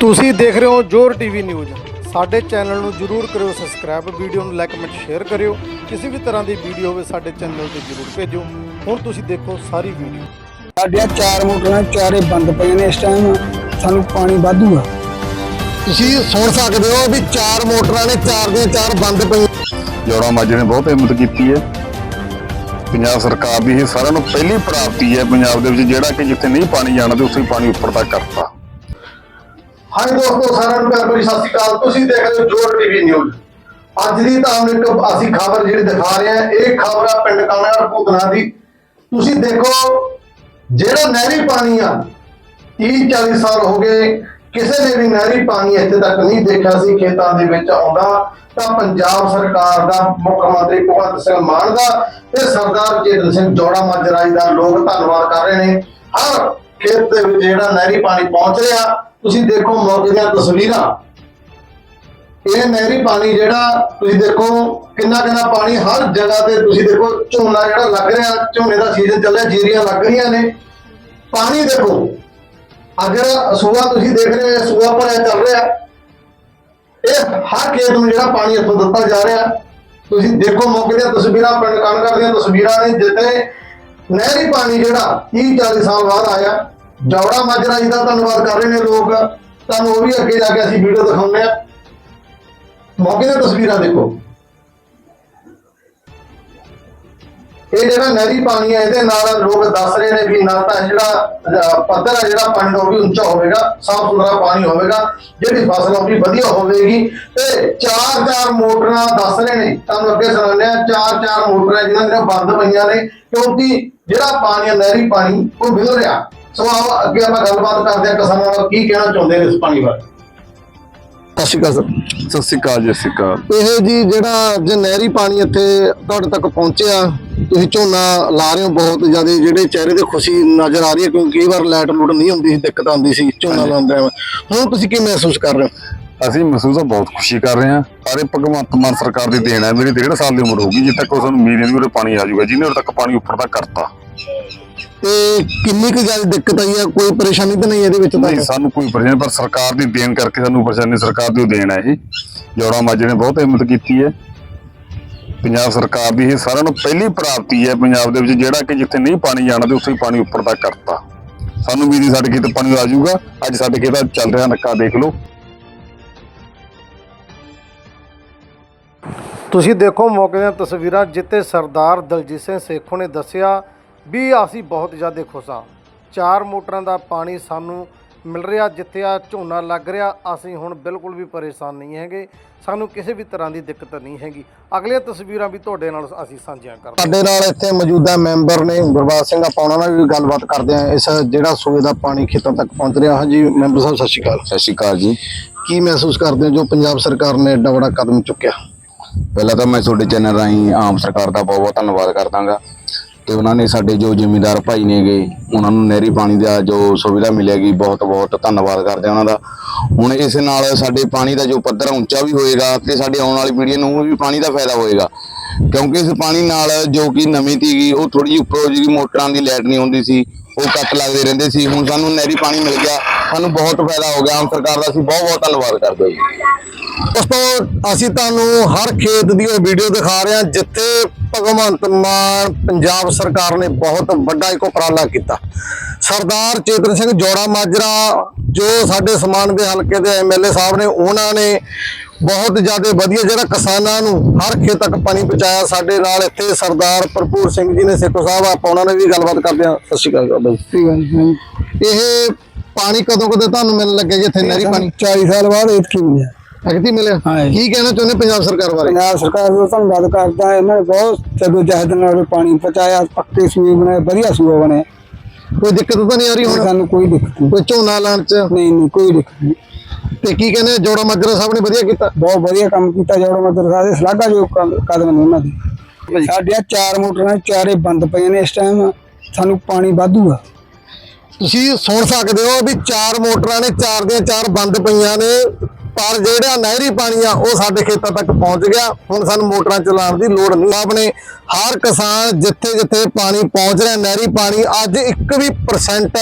ਤੁਸੀਂ ਦੇਖ ਰਹੇ ਹੋ ਜੋਰ ਟੀਵੀ ਨਿਊਜ਼। ਸਾਡੇ ਚੈਨਲ ਨੂੰ ਜਰੂਰ ਕਰਿਓ ਸਬਸਕ੍ਰਾਈਬ ਵੀਡੀਓ ਨੂੰ ਲਾਈਕ ਕਮੈਂਟ ਸ਼ੇਅਰ ਕਰਿਓ। ਕਿਸੇ ਵੀ ਤਰ੍ਹਾਂ ਦੀ ਵੀਡੀਓ ਹੋਵੇ ਸਾਡੇ ਚੈਨਲ ਤੇ ਜਰੂਰ ਭੇਜੋ ਹੁਣ ਤੁਸੀਂ ਦੇਖੋ ਸਾਰੀ ਵੀਡੀਓ। ਸਾਡੀਆਂ ਚਾਰ ਮੋਟਰਾਂ ਚਾਰੇ ਬੰਦ ਪਈਆਂ ਨੇ ਇਸ ਟਾਈਮ ਸਾਨੂੰ ਪਾਣੀ ਵਾਧੂ ਆ। ਤੁਸੀਂ ਸੁਣ ਸਕਦੇ ਹੋ ਵੀ ਚਾਰ ਮੋਟਰਾਂ ਨੇ ਚਾਰ ਦੀਆਂ ਚਾਰ ਬੰਦ ਪਈਆਂ। ਜੋੜਾ ਮਾਜਰੇ ਨੇ ਬਹੁਤ ਹਿੰਮਤ ਕੀਤੀ ਹੈ। ਪੰਜਾਬ ਸਰਕਾਰ ਦੀ ਇਹ ਸਾਰਿਆਂ ਨੂੰ ਪਹਿਲੀ ਪ੍ਰਾਪਤੀ ਹੈ ਪੰਜਾਬ ਦੇ ਵਿੱਚ ਜਿਹੜਾ ਕਿ ਜਿੱਥੇ ਨਹੀਂ ਪਾਣੀ ਜਾਣਾ ਤੇ ਉੱਥੇ ਪਾਣੀ ਉੱਪਰ ਤੱਕ ਕਰਤਾ। ਹਾਂਜੀ ਦੋਸਤੋ, ਸਾਰਿਆਂ ਨੂੰ ਪਿਆਰ ਭਰੀ ਸਤਿ ਸ਼੍ਰੀ ਅਕਾਲ। ਤੁਸੀਂ ਦੇਖ ਰਹੇ ਹੋ ਜੋਰ ਟੀਵੀ ਨਿਊਜ਼। ਅੱਜ ਦੀ ਤੁਹਾਨੂੰ ਇੱਕ ਅਸੀਂ ਖਬਰ ਜਿਹੜੀ ਦਿਖਾ ਰਹੇ ਹਾਂ, ਇਹ ਖਬਰ ਆ ਪਿੰਡ ਕਾਣਾਗੜ ਭੂਤਨਾ ਦੀ। ਤੁਸੀਂ ਦੇਖੋ, ਜਿਹੜਾ ਨਹਿਰੀ ਪਾਣੀ ਆ 30 40 ਸਾਲ ਹੋ ਗਏ, ਕਿਸੇ ਨੇ ਵੀ ਨਹਿਰੀ ਪਾਣੀ ਇੱਥੇ ਤੱਕ ਨਹੀਂ ਦੇਖਿਆ ਸੀ, ਖੇਤਾਂ ਦੇ ਵਿੱਚ ਆਉਂਦਾ। ਤਾਂ ਪੰਜਾਬ ਸਰਕਾਰ ਦਾ, ਮੁੱਖ ਮੰਤਰੀ ਭਗਵੰਤ ਸਿੰਘ ਮਾਨ ਦਾ ਤੇ ਸਰਦਾਰ ਚੇਤਨ ਸਿੰਘ ਜੋੜਾ ਮਾਜਰਾ ਜੀ ਦਾ ਲੋਕ ਧੰਨਵਾਦ ਕਰ ਰਹੇ ਨੇ। ਹਰ ਖੇਤ ਦੇ ਵਿੱਚ ਜਿਹੜਾ ਨਹਿਰੀ ਪਾਣੀ ਪਹੁੰਚ ਰਿਹਾ ਤੁਸੀਂ ਦੇਖੋ ਮੌਕੇ ਦੀਆਂ ਤਸਵੀਰਾਂ। ਇਹ ਨਹਿਰੀ ਪਾਣੀ ਜਿਹੜਾ ਤੁਸੀਂ ਦੇਖੋ ਕਿੰਨਾ ਕਿੰਨਾ ਪਾਣੀ ਹਰ ਜਗ੍ਹਾ ਤੇ ਤੁਸੀਂ ਦੇਖੋ ਝੋਨਾ ਜਿਹੜਾ ਲੱਗ ਰਿਹਾ, ਝੋਨੇ ਦਾ ਸੀਜ਼ਨ ਚੱਲ ਰਿਹਾ, ਜੀਰੀਆਂ ਲੱਗ ਰਹੀਆਂ ਨੇ। ਪਾਣੀ ਦੇਖੋ ਅਗਰ ਸੂਆ ਤੁਸੀਂ ਦੇਖ ਰਹੇ ਹੋ ਸੂਆ ਭਰਿਆ ਚੱਲ ਰਿਹਾ। ਇਹ ਹਰ ਖੇਤ ਨੂੰ ਜਿਹੜਾ ਪਾਣੀ ਇੱਥੋਂ ਦਿੱਤਾ ਜਾ ਰਿਹਾ। ਤੁਸੀਂ ਦੇਖੋ ਮੌਕੇ ਦੀਆਂ ਤਸਵੀਰਾਂ, ਪਿੰਡ ਕਣਗੜ ਦੀਆਂ ਤਸਵੀਰਾਂ ਨੇ, ਜਿੱਥੇ ਨਹਿਰੀ ਪਾਣੀ ਜਿਹੜਾ 30 40 ਸਾਲ ਬਾਅਦ ਆਇਆ। ਜੌੜਾ ਮਾਜਰਾ ਜੀ ਦਾ ਧੰਨਵਾਦ ਕਰ ਰਹੇ ਨੇ ਲੋਕ। ਤੁਹਾਨੂੰ ਉਹ ਵੀ ਅੱਗੇ ਜਾ ਕੇ ਅਸੀਂ ਵੀਡੀਓ ਦਿਖਾਉਂਦੇ ਆ ਮੌਕੇ ਦੀਆਂ ਤਸਵੀਰਾਂ ਦੇਖੋ। ਇਹ ਜਿਹੜਾ ਨਹਿਰੀ ਪਾਣੀ ਹੈ, ਇਹਦੇ ਨਾਲ ਲੋਕ ਦੱਸ ਰਹੇ ਨੇ ਵੀ ਨਾ ਤਾਂ ਜਿਹੜਾ ਪੱਧਰ ਹੈ, ਜਿਹੜਾ ਪਾਣੀ ਦਾ ਉਹ ਵੀ ਉੱਚਾ ਹੋਵੇਗਾ, ਸਾਫ਼ ਸੁਥਰਾ ਪਾਣੀ ਹੋਵੇਗਾ, ਜਿਹੜੀ ਫਸਲ ਉਹ ਵੀ ਵਧੀਆ ਹੋਵੇਗੀ। ਤੇ ਚਾਰ ਚਾਰ ਮੋਟਰਾਂ ਦੱਸ ਰਹੇ ਨੇ, ਤੁਹਾਨੂੰ ਅੱਗੇ ਸੁਣਾਉਂਦੇ ਆ ਚਾਰ ਚਾਰ ਮੋਟਰਾਂ ਜਿਹਨਾਂ ਦੀਆਂ ਬੰਦ ਪਈਆਂ ਨੇ, ਕਿਉਂਕਿ ਜਿਹੜਾ ਪਾਣੀ ਹੈ, ਨਹਿਰੀ ਪਾਣੀ, ਉਹ ਮਿਲ ਰਿਹਾ। ਸੋ ਆਓ ਅੱਗੇ ਆਪਾਂ ਗੱਲਬਾਤ ਕਰਦੇ ਆ ਕਿਸਾਨਾਂ ਨਾਲ ਕੀ ਕਹਿਣਾ ਚਾਹੁੰਦੇ ਨੇ ਇਸ ਪਾਣੀ ਬਾਰੇ? ਸਤਿ ਸ਼੍ਰੀ ਅਕਾਲ ਸਰ। ਸਤਿ ਸ਼੍ਰੀ ਅਕਾਲ ਜੀ ਸਤਿ ਸ਼੍ਰੀ ਅਕਾਲ। ਇਹ ਜੀ ਜਿਹੜਾ ਜੇ ਨਹਿਰੀ ਪਾਣੀ ਇੱਥੇ ਤੁਹਾਡੇ ਤੱਕ ਪਹੁੰਚਿਆ ਤੁਸੀਂ ਝੋਨਾ ਲਾ ਰਹੇ ਹੋ ਬਹੁਤ ਜ਼ਿਆਦਾ ਜਿਹੜੇ ਚਿਹਰੇ ਤੇ ਖੁਸ਼ੀ ਨਜ਼ਰ ਆ ਰਹੀ ਹੈ ਕਿਉਂਕਿ ਕਈ ਵਾਰ ਲਾਈਟ ਲੂਟ ਨਹੀਂ ਹੁੰਦੀ ਸੀ ਦਿੱਕਤ ਆਉਂਦੀ ਸੀ ਝੋਨਾ ਲਾਉਂਦੇ ਹੁਣ ਤੁਸੀਂ ਕੀ ਮਹਿਸੂਸ ਕਰ ਰਹੇ ਹੋ? ਅਸੀਂ ਮਹਿਸੂਸ ਬਹੁਤ ਖੁਸ਼ੀ ਕਰ ਰਹੇ ਹਾਂ। ਪਰ ਇਹ ਭਗਵੰਤ ਮਾਨ ਸਰਕਾਰ ਦੀ ਦੇਣ ਹੈ ਮੇਰੀ ਡੇਢ ਸਾਲ ਦੀ ਉਮਰ ਹੋ ਗਈ ਜਿੱਥੇ ਤੱਕ ਉਰੇ ਪਾਣੀ ਆ ਜਾਊਗਾ ਜਿਹਨੇ ਉਰੇ ਤੱਕ ਪਾਣੀ ਉੱਪਰ ਤੱਕ ਕਰਤਾ। ਤੇ ਕਿੰਨੀ ਕੁ ਜ਼ਿਆਦਾ ਦਿੱਕਤ ਆਈ ਹੈ ਕੋਈ ਪਰੇਸ਼ਾਨੀ ਤਾਂ ਨਹੀਂ ਇਹਦੇ ਵਿੱਚ ਨਹੀਂ ਤਾਂ ਸਾਨੂੰ ਕੋਈ ਪਰੇਸ਼ਾਨੀ ਪਰ ਸਰਕਾਰ ਦੀ ਦੇਣ ਕਰਕੇ ਸਾਨੂੰ ਪਰੇਸ਼ਾਨੀ ਸਰਕਾਰ ਦੀ ਦੇਣ ਹੈ ਇਹ ਜੋੜਾ ਮਾਜਰੇ ਨੇ ਬਹੁਤ ਹਿੰਮਤ ਕੀਤੀ ਹੈ। ਪੰਜਾਬ ਸਰਕਾਰ ਦੀ ਇਹ ਸਾਰਿਆਂ ਨੂੰ ਪਹਿਲੀ ਪ੍ਰਾਪਤੀ ਹੈ ਪੰਜਾਬ ਦੇ ਵਿੱਚ ਜਿਹੜਾ ਕਿ ਜਿੱਥੇ ਨਹੀਂ ਪਾਣੀ ਜਾਣਾ ਤੇ ਉੱਥੇ ਹੀ ਪਾਣੀ ਉੱਪਰ ਤੱਕ ਕਰਤਾ। ਸਾਨੂੰ ਵੀ ਨਹੀਂ ਸਾਡੇ ਖੇਤ ਪਾਣੀ ਆ ਜਾਊਗਾ। ਅੱਜ ਸਾਡੇ ਖੇਤਾਂ 'ਚ ਚੱਲ ਰਿਹਾ ਨੱਕਾ ਦੇਖ ਲਓ। ਤੁਸੀਂ ਦੇਖੋ ਮੌਕੇ ਦੀਆਂ ਤਸਵੀਰਾਂ ਜਿੱਤੇ ਸਰਦਾਰ ਦਲਜੀਤ ਸਿੰਘ ਸੇਖੋਂ ਨੇ ਦੱਸਿਆ ਵੀ ਅਸੀਂ ਬਹੁਤ ਜ਼ਿਆਦਾ ਖੁਸ਼ ਹਾਂ। ਚਾਰ ਮੋਟਰਾਂ ਦਾ ਪਾਣੀ ਸਾਨੂੰ ਮਿਲ ਰਿਹਾ ਜਿੱਥੇ ਆ ਝੋਨਾ ਲੱਗ ਰਿਹਾ ਅਸੀਂ ਹੁਣ ਬਿਲਕੁਲ ਵੀ ਪਰੇਸ਼ਾਨ ਨਹੀਂ ਹੈਗੇ। ਸਾਨੂੰ ਕਿਸੇ ਵੀ ਤਰ੍ਹਾਂ ਦੀ ਦਿੱਕਤ ਨਹੀਂ ਹੈਗੀ। ਅਗਲੀਆਂ ਤਸਵੀਰਾਂ ਵੀ ਤੁਹਾਡੇ ਨਾਲ ਅਸੀਂ ਸਾਂਝੀਆਂ ਕਰਾਂਗੇ ਸਾਡੇ ਨਾਲ ਇੱਥੇ ਮੌਜੂਦਾ ਮੈਂਬਰ ਨੇ ਗੁਰਬਾਜ ਸਿੰਘ ਆਪਾਂ ਉਹਨਾਂ ਨਾਲ ਵੀ ਗੱਲਬਾਤ ਕਰਦੇ ਹਾਂ। ਇਸ ਜਿਹੜਾ ਸੂਏ ਦਾ ਪਾਣੀ ਖੇਤਾਂ ਤੱਕ ਪਹੁੰਚ ਰਿਹਾ। ਹਾਂਜੀ ਮੈਂਬਰ ਸਾਹਿਬ ਸਤਿ ਸ਼੍ਰੀ ਅਕਾਲ। ਸਤਿ ਸ਼੍ਰੀ ਅਕਾਲ ਜੀ। ਕੀ ਮਹਿਸੂਸ ਕਰਦੇ ਹੋ ਜੋ ਪੰਜਾਬ ਸਰਕਾਰ ਨੇ ਏਡਾ ਬੜਾ ਕਦਮ ਚੁੱਕਿਆ? ਪਹਿਲਾਂ ਤਾਂ ਮੈਂ ਤੁਹਾਡੇ ਚੈਨਲ ਰਾਹੀਂ ਆਮ ਸਰਕਾਰ ਦਾ ਬਹੁਤ ਬਹੁਤ ਧੰਨਵਾਦ ਕਰਦਾਗਾ। ਤੇ ਉਹਨਾਂ ਨੇ ਸਾਡੇ ਜੋ ਜ਼ਿਮੀਂਦਾਰ ਭਾਈ ਨੇਗੇ, ਉਹਨਾਂ ਨੂੰ ਨਹਿਰੀ ਪਾਣੀ ਦਾ ਜੋ ਸੁਵਿਧਾ ਮਿਲੇਗੀ, ਬਹੁਤ ਬਹੁਤ ਧੰਨਵਾਦ ਕਰਦੇ ਉਹਨਾਂ ਦਾ। ਹੁਣ ਇਸ ਨਾਲ ਸਾਡੇ ਪਾਣੀ ਦਾ ਜੋ ਪੱਧਰ ਉੱਚਾ ਵੀ ਹੋਏਗਾ ਤੇ ਸਾਡੇ ਆਉਣ ਵਾਲੀ ਪੀੜ੍ਹੀ ਨੂੰ ਵੀ ਪਾਣੀ ਦਾ ਫਾਇਦਾ ਹੋਏਗਾ। ਕਿਉਂਕਿ ਇਸ ਪਾਣੀ ਨਾਲ ਜੋ ਕਿ ਨਵੀਂ ਤੀਗੀ ਉਹ ਥੋੜੀ ਜਿਹੀ ਉੱਪਰੋਂ ਜਿਹੜੀ ਮੋਟਰਾਂ ਦੀ ਲਾਈਟ ਨਹੀਂ ਹੁੰਦੀ ਸੀ, ਉਹ ਕੱਟ ਲੱਗਦੇ ਰਹਿੰਦੇ ਸੀ। ਹੁਣ ਸਾਨੂੰ ਨਹਿਰੀ ਪਾਣੀ ਮਿਲ ਗਿਆ ਸਾਨੂੰ ਬਹੁਤ ਫਾਇਦਾ ਹੋ ਗਿਆ ਆਮ ਸਰਕਾਰ ਦਾ ਅਸੀਂ ਬਹੁਤ ਬਹੁਤ ਧੰਨਵਾਦ ਕਰਦੇ ਹਾਂ ਦੋਸਤੋ ਅਸੀਂ ਤੁਹਾਨੂੰ ਹਰ ਖੇਤ ਦੀ ਉਹ ਵੀਡੀਓ ਦਿਖਾ ਰਹੇ ਹਾਂ ਜਿੱਥੇ ਭਗਵੰਤ ਮਾਨ ਪੰਜਾਬ ਸਰਕਾਰ ਨੇ ਬਹੁਤ ਵੱਡਾ ਇੱਕ ਉਪਰਾਲਾ ਕੀਤਾ। ਸਰਦਾਰ ਚੇਤਨ ਸਿੰਘ ਜੋੜਾ ਮਾਜਰਾ ਜੋ ਸਾਡੇ ਸਮਾਨ ਦੇ ਹਲਕੇ ਦੇ ਐਮਐਲਏ ਸਾਹਿਬ ਨੇ ਉਹਨਾਂ ਨੇ ਬਹੁਤ ਜ਼ਿਆਦਾ ਵਧੀਆ ਜਿਹੜਾ ਕਿਸਾਨਾਂ ਨੂੰ ਹਰ ਖੇਤ ਤੱਕ ਪਾਣੀ ਪਹੁੰਚਾਇਆ ਸਾਡੇ ਨਾਲ ਇੱਥੇ ਸਰਦਾਰ ਭਰਪੂਰ ਸਿੰਘ ਜੀ ਨੇ ਸੇਖੋ ਸਾਹਿਬ ਆਪਾਂ ਉਹਨਾਂ ਨਾਲ ਵੀ ਗੱਲਬਾਤ ਕਰਦੇ ਹਾਂ। ਸਤਿ ਸ਼੍ਰੀ ਅਕਾਲ ਜੀ। ਇਹ ਪਾਣੀ ਕਦੋਂ ਕਦੋਂ ਤੁਹਾਨੂੰ ਮਿਲਣ ਲੱਗਿਆ ਜੀ ਇੱਥੇ ਨਹਿਰੀ ਪਾਣੀ? 40 ਸਾਲ ਬਾਅਦ ਇਹ ਕੀ ਮਿਲਿਆ ਅਗਤੀ ਮਿਲਿਆ? ਹਾਂ ਜੀ। ਕੀ ਕਹਿਣਾ ਚਾਹੁੰਦੇ ਪੰਜਾਬ ਸਰਕਾਰ ਬਾਰੇ? ਪੰਜਾਬ ਸਰਕਾਰ ਦਾ ਧੰਨਵਾਦ ਕਰਦਾ ਇਹਨਾਂ ਨੇ ਬਹੁਤ ਜਦੋਂ ਜਹਿਦ ਨਾਲ ਪਾਣੀ ਪਹੁੰਚਾਇਆ ਪੱਕੇ ਸੂਏ ਬਣਾਏ ਵਧੀਆ ਸੂਏ ਬਣੇ। ਕੋਈ ਦਿੱਕਤ ਤਾਂ ਨਹੀਂ ਆ ਰਹੀ ਹੁਣ? ਸਾਨੂੰ ਕੋਈ ਦਿੱਕਤ ਨਹੀਂ। ਕੋਈ ਝੋਨਾ ਲਾਉਣ ਚ? ਨਹੀਂ ਨਹੀਂ ਕੋਈ ਦਿੱਕਤ ਨਹੀਂ। ਤੇ ਕੀ ਕਹਿੰਦੇ ਜੋੜਾ ਮਾਜਰਾ ਸਾਹਿਬ ਨੇ ਵਧੀਆ ਕੀਤਾ? ਬਹੁਤ ਵਧੀਆ ਕੰਮ ਕੀਤਾ ਜੋੜਾ ਮਦਰਸਾ ਦੇ। ਸਲਾਘਾ ਜੋ ਕਦਮ ਨੇ ਉਹਨਾਂ ਦੇ। ਸਾਡੀਆਂ ਚਾਰ ਮੋਟਰਾਂ ਚਾਰੇ ਬੰਦ ਪਈਆਂ ਨੇ ਇਸ ਟਾਈਮ ਸਾਨੂੰ ਪਾਣੀ ਵਾਧੂ ਆ। ਤੁਸੀਂ ਸੁਣ ਸਕਦੇ ਹੋ ਵੀ ਚਾਰ ਮੋਟਰਾਂ ਨੇ, ਚਾਰ ਦੀਆਂ ਚਾਰ ਬੰਦ ਪਈਆਂ ਨੇ, ਪਰ ਜਿਹੜਾ ਨਹਿਰੀ ਪਾਣੀ ਆ, ਉਹ ਸਾਡੇ ਖੇਤਾਂ ਤੱਕ ਪਹੁੰਚ ਗਿਆ। ਹੁਣ ਸਾਨੂੰ ਮੋਟਰਾਂ ਚਲਾਉਣ ਦੀ ਲੋੜ ਨਹੀਂ। ਆਪਣੇ ਹਰ ਕਿਸਾਨ ਜਿੱਥੇ ਜਿੱਥੇ ਪਾਣੀ ਪਹੁੰਚ ਰਿਹਾ, ਨਹਿਰੀ ਪਾਣੀ, ਅੱਜ ਇੱਕ ਵੀ ਪਰਸੈਂਟ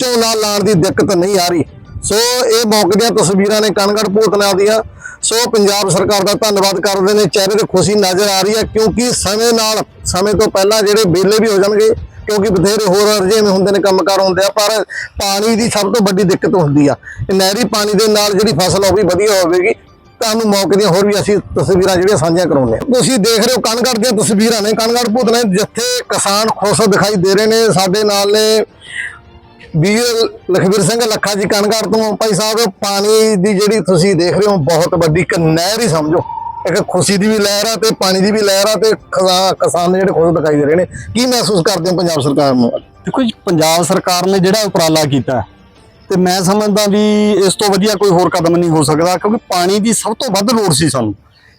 ਝੋਨਾ ਲਾਉਣ ਦੀ ਦਿੱਕਤ ਨਹੀਂ ਆ ਰਹੀ। ਸੋ ਇਹ ਮੌਕੇ ਦੀਆਂ ਤਸਵੀਰਾਂ ਨੇ ਕਨਗੜ ਭੂਤਨਾ ਦੀਆਂ। ਸੋ ਪੰਜਾਬ ਸਰਕਾਰ ਦਾ ਧੰਨਵਾਦ ਕਰਦੇ ਨੇ। ਚਿਹਰੇ ਤੇ ਖੁਸ਼ੀ ਨਜ਼ਰ ਆ ਰਹੀ ਹੈ, ਕਿਉਂਕਿ ਸਮੇਂ ਨਾਲ, ਸਮੇਂ ਤੋਂ ਪਹਿਲਾਂ ਜਿਹੜੇ ਬੇਲੇ ਵੀ ਹੋ ਜਾਣਗੇ ਕਿਉਂਕਿ ਬਥੇਰੇ ਹੋਰ ਅਰਜੇਵੇਂ ਹੁੰਦੇ ਨੇ, ਕੰਮਕਾਰ ਹੁੰਦੇ ਆ, ਪਰ ਪਾਣੀ ਦੀ ਸਭ ਤੋਂ ਵੱਡੀ ਦਿੱਕਤ ਹੁੰਦੀ ਆ। ਨਹਿਰੀ ਪਾਣੀ ਦੇ ਨਾਲ ਜਿਹੜੀ ਫਸਲ ਉਹ ਵੀ ਵਧੀਆ ਹੋਵੇਗੀ। ਤੁਹਾਨੂੰ ਮੌਕੇ ਦੀਆਂ ਹੋਰ ਵੀ ਅਸੀਂ ਤਸਵੀਰਾਂ ਜਿਹੜੀਆਂ ਸਾਂਝੀਆਂ ਕਰਾਉਂਦੇ ਹਾਂ। ਤੁਸੀਂ ਦੇਖ ਰਹੇ ਹੋ ਕਨਗੜ ਦੀਆਂ ਤਸਵੀਰਾਂ ਨੇ। ਕਣਗੜ੍ਹ ਭੂਤ ਨੇ ਜਿੱਥੇ ਕਿਸਾਨ ਖੁਸ਼ ਦਿਖਾਈ ਦੇ ਰਹੇ ਨੇ। ਸਾਡੇ ਨਾਲ ਨੇ ਵੀਰ ਲਖਵੀਰ ਸਿੰਘ ਲੱਖਾ ਜੀ ਕਨਗੜ ਤੋਂ। ਭਾਈ ਸਾਹਿਬ, ਪਾਣੀ ਦੀ ਜਿਹੜੀ ਤੁਸੀਂ ਦੇਖ ਰਹੇ ਹੋ, ਬਹੁਤ ਵੱਡੀ ਇੱਕ ਨਹਿਰ ਹੀ ਸਮਝੋ। ਇੱਕ ਖੁਸ਼ੀ ਦੀ ਵੀ ਲਹਿਰ ਆ ਤੇ ਪਾਣੀ ਦੀ ਵੀ ਲਹਿਰ ਆ ਤੇ ਖਜ਼ਾ- ਕਿਸਾਨ ਜਿਹੜੇ ਖੁਦ ਦਿਖਾਈ ਦੇ ਰਹੇ ਨੇ। ਕੀ ਮਹਿਸੂਸ ਕਰਦੇ ਹੋ ਪੰਜਾਬ ਸਰਕਾਰ ਨੂੰ? ਦੇਖੋ ਜੀ ਪੰਜਾਬ ਸਰਕਾਰ ਨੇ ਜਿਹੜਾ ਉਪਰਾਲਾ ਕੀਤਾ ਹੈ, ਤੇ ਮੈਂ ਸਮਝਦਾ ਵੀ ਇਸ ਤੋਂ ਵਧੀਆ ਕੋਈ ਹੋਰ ਕਦਮ ਨਹੀਂ ਹੋ ਸਕਦਾ ਕਿਉਂਕਿ ਪਾਣੀ ਦੀ ਸਭ ਤੋਂ ਵੱਧ ਲੋੜ ਸੀ ਸਾਨੂੰ।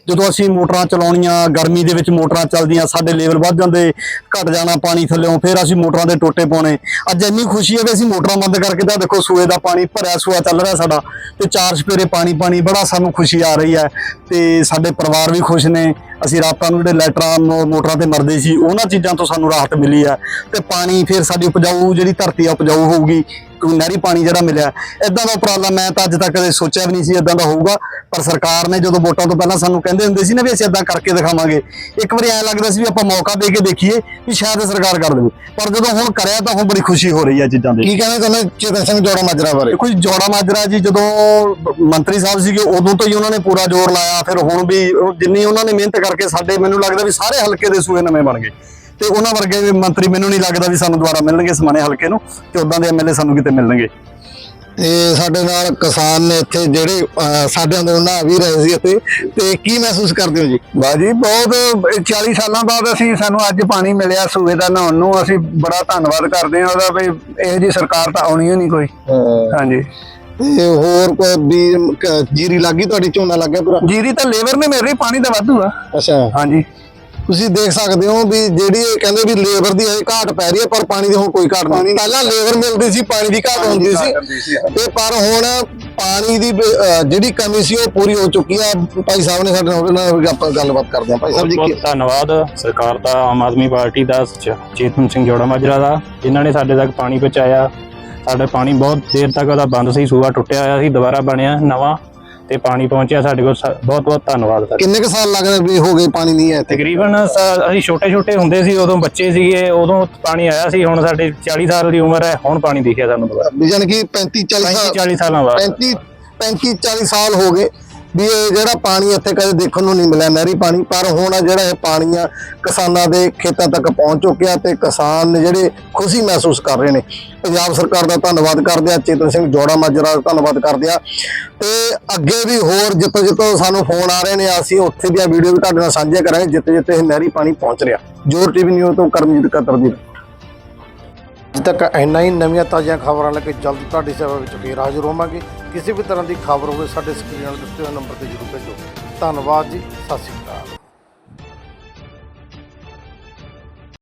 ਜਦੋਂ ਅਸੀਂ ਮੋਟਰਾਂ ਚਲਾਉਣੀਆਂ, ਗਰਮੀ ਦੇ ਵਿੱਚ ਮੋਟਰਾਂ ਚੱਲਦੀਆਂ, ਸਾਡੇ ਲੈਵਲ ਵੱਧ ਜਾਂਦੇ, ਘਟ ਜਾਣਾ ਪਾਣੀ ਥੱਲੇੋਂ ਫਿਰ ਅਸੀਂ ਮੋਟਰਾਂ ਦੇ ਟੋਟੇ ਪਾਉਣੇ। ਅੱਜ ਇੰਨੀ ਖੁਸ਼ੀ ਹੈ ਵੀ ਅਸੀਂ ਮੋਟਰਾਂ ਬੰਦ ਕਰਕੇ ਤਾਂ ਦੇਖੋ ਸੂਏ ਦਾ ਪਾਣੀ ਭਰਿਆ ਸੂਆ ਚੱਲ ਰਿਹਾ ਸਾਡਾ, ਤੇ ਚਾਰ ਸਪੇਰੇ ਪਾਣੀ ਪਾਣੀ ਬੜਾ ਸਾਨੂੰ ਖੁਸ਼ੀ ਆ ਰਹੀ ਹੈ, ਤੇ ਸਾਡੇ ਪਰਿਵਾਰ ਵੀ ਖੁਸ਼ ਨੇ ਅਸੀਂ ਰਾਤਾਂ ਨੂੰ ਜਿਹੜੇ ਲੈਟਰਾਂ ਮੋ- ਮੋਟਰਾਂ ਤੇ ਮਰਦੇ ਸੀ ਉਹਨਾਂ ਚੀਜ਼ਾਂ ਤੋਂ ਸਾਨੂੰ ਰਾਹਤ ਮਿਲੀ ਹੈ। ਤੇ ਪਾਣੀ ਫਿਰ ਸਾਡੀ ਉਪਜਾਊ ਜਿਹੜੀ ਧਰਤੀ ਆ ਉਪਜਾਊ ਹੋਊਗੀ ਕਿਉਂਕਿ ਨਹਿਰੀ ਪਾਣੀ ਜਿਹੜਾ ਮਿਲਿਆ। ਇਦਾਂ ਦਾ ਉਪਰਾਲਾ ਮੈਂ ਤਾਂ ਅੱਜ ਤੱਕ ਕਦੇ ਸੋਚਿਆ ਵੀ ਨਹੀਂ ਸੀ ਇਦਾਂ ਦਾ ਹੋਊਗਾ। ਪਰ ਸਰਕਾਰ ਨੇ ਜਦੋਂ ਵੋਟਾਂ ਤੋਂ ਪਹਿਲਾਂ ਸਾਨੂੰ ਕਹਿੰਦੇ ਹੁੰਦੇ ਸੀ ਨਾ ਵੀ ਅਸੀਂ ਇਦਾਂ ਕਰਕੇ ਦਿਖਾਵਾਂਗੇ। ਇੱਕ ਵਾਰੀ ਐਂ ਲੱਗਦਾ ਸੀ ਵੀ ਆਪਾਂ ਮੌਕਾ ਦੇ ਕੇ ਦੇਖੀਏ ਵੀ ਸ਼ਾਇਦ ਸਰਕਾਰ ਕਰ ਦੇਵੇ। ਪਰ ਜਦੋਂ ਹੁਣ ਕਰਿਆ ਤਾਂ ਹੁਣ ਬੜੀ ਖੁਸ਼ੀ ਹੋ ਰਹੀ ਹੈ ਚੀਜ਼ਾਂ ਦੀ ਕੀ। ਕਹਿੰਦੇ ਤੁਹਾਨੂੰ ਚੇਤਨ ਸਿੰਘ ਜੋੜਾ ਮਾਜਰਾ ਬਾਰੇ? ਜੀ ਜੋੜਾ ਮਾਜਰਾ ਜੀ ਜਦੋਂ ਮੰਤਰੀ ਸਾਹਿਬ ਸੀਗੇ ਉਦੋਂ ਤੋਂ ਹੀ ਉਹਨਾਂ ਨੇ ਪੂਰਾ ਜ਼ੋਰ ਲਾਇਆ। ਫਿਰ ਹੁਣ ਵੀ ਜਿੰਨੀ ਉਹਨਾਂ ਨੇ ਮਿਹਨਤ ਕਰਕੇ ਸਾਡੇ ਮੈਨੂੰ ਲੱਗਦਾ ਵੀ ਸਾਰੇ ਹਲਕੇ ਦੇ ਸੂਏ ਨਵੇਂ ਬਣ ਗਏ। ਤੇ ਉਹਨਾਂ ਵਰਗੇ ਮੰਤਰੀ ਮੈਨੂੰ ਨਹੀਂ ਲੱਗਦਾ ਵੀ ਸਾਨੂੰ ਦੁਬਾਰਾ ਮਿਲਣਗੇ ਸਮਾਣੇ ਹਲਕੇ ਨੂੰ ਤੇ ਉਦਾਂ ਦੇ ਐਮਐਲਏ ਸਾਨੂੰ ਕਿਤੇ ਮਿਲਣਗੇ। ਤੇ ਸਾਡੇ ਨਾਲ ਕਿਸਾਨ ਨੇ ਇੱਥੇ ਜਿਹੜੇ ਸਾਡੇ ਅੰਦੋਲਨਾਂ ਵੀ ਰਹੇ ਸੀ ਇੱਥੇ। ਤੇ ਕੀ ਮਹਿਸੂਸ ਕਰਦੇ ਹੋ ਜੀ? ਬਾਜੀ ਬਹੁਤ 40 ਸਾਲਾਂ ਬਾਅਦ ਅਸੀਂ ਸਾਨੂੰ ਅੱਜ ਪਾਣੀ ਮਿਲਿਆ ਸੂਏ ਦਾ ਨਹਾਉਣ ਨੂੰ। ਅਸੀਂ ਬੜਾ ਧੰਨਵਾਦ ਕਰਦੇ ਹਾਂ ਉਹਦਾ ਵੀ ਇਹ ਜੀ ਸਰਕਾਰ ਤਾਂ ਆਉਣੀ ਓ ਨਹੀਂ ਕੋਈ। ਹਾਂਜੀ। ਤੇ ਹੋਰ ਕੋਈ ਵੀ ਕ- ਜੀਰੀ ਲੱਗੀ ਤੁਹਾਡੀ ਝੋਨਾ ਲੱਗਿਆ ਪੂਰਾ? ਜੀਰੀ ਤਾਂ ਲੇਬਰ ਨੇ ਮੇਰੇ ਪਾਣੀ ਦਾ ਵਾਧੂ ਆ। ਅੱਛਾ। ਹਾਂਜੀ। ਤੁਸੀਂ ਦੇਖ ਸਕਦੇ ਹੋ ਵੀ ਜਿਹੜੀ ਇਹ ਕਹਿੰਦੇ ਵੀ ਲੇਬਰ ਦੀ ਹਜੇ ਘਾਟ ਪੈ ਰਹੀ ਹੈ ਪਰ ਪਾਣੀ ਦੀ ਹੁਣ ਕੋਈ ਘਾਟ ਨਹੀਂ। ਪਹਿਲਾਂ ਲੇਬਰ ਮਿਲਦੀ ਸੀ ਪਾਣੀ ਦੀ ਘਾਟ ਹੁੰਦੀ ਸੀ। ਤੇ ਪਰ ਹੁਣ ਪਾਣੀ ਦੀ ਬ- ਅਹ ਜਿਹੜੀ ਕਮੀ ਸੀ ਉਹ ਪੂਰੀ ਹੋ ਚੁੱਕੀ ਆ ਭਾਈ ਸਾਹਿਬ ਨੇ ਸਾਡੇ ਨਾਲ ਉਹਦੇ ਨਾਲ ਵੀ ਆਪਾਂ ਗੱਲਬਾਤ ਕਰਦੇ ਹਾਂ। ਭਾਈ ਸਾਹਿਬ ਜੀ ਬਹੁਤ ਕੀ- ਬਹੁਤ ਧੰਨਵਾਦ। ਸਰਕਾਰ ਦਾ ਆਮ ਆਦਮੀ ਪਾਰਟੀ ਦਾ ਚੇਤਨ ਸਿੰਘ ਜੋੜਾ ਮਾਜਰਾ ਦਾ ਜਿਨ੍ਹਾਂ ਨੇ ਸਾਡੇ ਤੱਕ ਪਾਣੀ ਪਹੁੰਚਾਇਆ। ਸਾਡੇ ਪਾਣੀ ਬਹੁਤ ਦੇਰ ਤੱਕ ਉਹਦਾ ਬੰਦ ਸੀ ਸੂਆ ਟੁੱਟਿਆ ਹੋਇਆ ਸੀ ਦੁਬਾਰਾ ਬਣਿਆ ਨਵਾਂ ਤੇ ਪਾਣੀ ਪਹੁੰਚਿਆ ਸਾਡੇ ਕੋਲ ਬਹੁਤ ਬਹੁਤ ਧੰਨਵਾਦ ਸਰ। ਕਿੰਨੇ ਕੁ ਸਾਲ ਲੱਗਦੇ ਵੀ ਹੋ ਗਏ ਪਾਣੀ ਨਹੀਂ ਇੱਥੇ? ਤਕਰੀਬਨ ਅਸੀਂ ਛੋਟੇ ਛੋਟੇ ਹੁੰਦੇ ਸੀ ਉਦੋਂ ਬੱਚੇ ਸੀਗੇ ਉਦੋਂ ਪਾਣੀ ਆਇਆ ਸੀ ਹੁਣ ਸਾਡੇ 40 ਸਾਲ ਦੀ ਉਮਰ ਹੈ ਹੁਣ ਪਾਣੀ ਦਿਖਿਆ ਸਾਨੂੰ ਦੁਬਾਰਾ। ਜਾਣੀ ਕਿ 35 40 35 ਸਾਲ 40 ਸਾਲਾਂ ਬਾਅਦ। 35 35 40 ਸਾਲ ਹੋ ਗਏ। ਵੀ ਇਹ ਜਿਹੜਾ ਪਾਣੀ ਇੱਥੇ ਕਦੇ ਦੇਖਣ ਨੂੰ ਨਹੀਂ ਮਿਲਿਆ ਨਹਿਰੀ ਪਾਣੀ, ਪਰ ਹੁਣ ਜਿਹੜਾ ਇਹ ਪਾਣੀ ਆ, ਕਿਸਾਨਾਂ ਦੇ ਖੇਤਾਂ ਤੱਕ ਪਹੁੰਚ ਚੁੱਕਿਆ ਤੇ ਕਿਸਾਨ ਨੇ ਜਿਹੜੇ ਖੁਸ਼ੀ ਮਹਿਸੂਸ ਕਰ ਰਹੇ ਨੇ। ਪੰਜਾਬ ਸਰਕਾਰ ਦਾ ਧੰਨਵਾਦ ਕਰਦੇ ਆ, ਚੇਤਨ ਸਿੰਘ ਜੋੜਾ ਮਾਜਰਾ ਦਾ ਧੰਨਵਾਦ ਕਰਦੇ ਆ। ਤੇ ਅੱਗੇ ਵੀ ਹੋਰ ਜਿੱਥੋਂ ਜਿੱਥੋਂ ਸਾਨੂੰ ਫੋਨ ਆ ਰਹੇ ਨੇ, ਅਸੀਂ ਉੱਥੇ ਦੀਆਂ ਵੀਡੀਓ ਵੀ ਤੁਹਾਡੇ ਨਾਲ ਸਾਂਝੀਆਂ ਕਰਾਂਗੇ, ਜਿੱਥੇ ਜਿੱਥੇ ਇਹ ਨਹਿਰੀ ਪਾਣੀ ਪਹੁੰਚ ਰਿਹਾ। ਜੋਰ ਟੀਵੀ ਨਿਊਜ਼ ਤੋਂ ਕਰਮਜੀਤ ਕਤਰ ਦੀ। ਅੱਜ ਤੱਕ ਇੰਨਾ ਹੀ, ਨਵੀਆਂ ਤਾਜ਼ੀਆਂ ਖਬਰਾਂ ਲੈ ਕੇ ਜਲਦ ਤੁਹਾਡੀ ਸੇਵਾ ਵਿੱਚ ਫੇਰ ਹਾਜ਼ਰ ਹੋਵਾਂਗੇ। ਕਿਸੇ ਵੀ ਤਰ੍ਹਾਂ ਦੀ ਖਬਰ ਹੋਵੇ, ਸਾਡੇ ਸਕਰੀਨ ਨਾਲ ਦਿੱਤੇ ਹੋਏ ਨੰਬਰ ਤੇ ਜ਼ਰੂਰ ਭੇਜੋ। ਧੰਨਵਾਦ ਜੀ, ਸਤਿ ਸ਼੍ਰੀ ਅਕਾਲ।